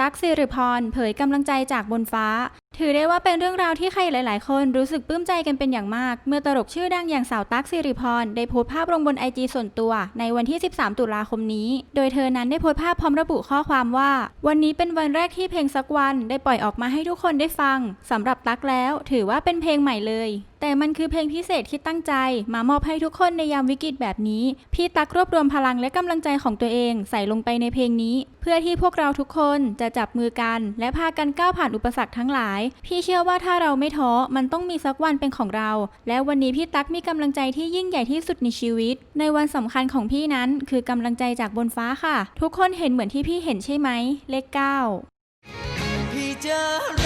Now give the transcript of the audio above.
ตั๊กสิริพรเผยกำลังใจจากบนฟ้า ถือได้ว่าเป็นเรื่องราวที่ใครหลาย ๆ คนรู้สึกปลื้มใจกันเป็นอย่างมาก เมื่อตลกชื่อดังอย่างสาวตั๊กสิริพรได้โพสต์ภาพลงบนไอจีส่วนตัวในวันที่ 13 ตุลาคมนี้ โดยเธอนั้นได้โพสต์ภาพพร้อมระบุข้อความว่า วันนี้เป็นวันแรกที่เพลงสักวัน ได้ปล่อยออกมาให้ทุกคนได้ฟังสำหรับตั๊กแล้ว ถือว่าเป็นเพลงใหม่เลย แต่มันคือเพลงพิเศษที่ตั้งใจ มามอบให้ทุกคนในยามวิกฤตแบบนี้ พี่ตักรวบรวมพลังและกำลังใจของตัวเองใส่ลงไปในเพลงนี้ เพื่อที่พวกเราทุกคนจะจับมือกัน และพากันก้าวผ่านอุปสรรคทั้งหลาย พี่เชื่อว่าถ้าเราไม่ท้อมันต้องมีสักวันเป็นของเรา และวันนี้พี่ตักมีกำลังใจที่ยิ่งใหญ่ที่สุดในชีวิต ในวันสำคัญของพี่นั้นคือกำลังใจจากบนฟ้าค่ะ ทุกคนเห็นเหมือนที่พี่เห็นใช่ไหมเลขเก้าพี่จอ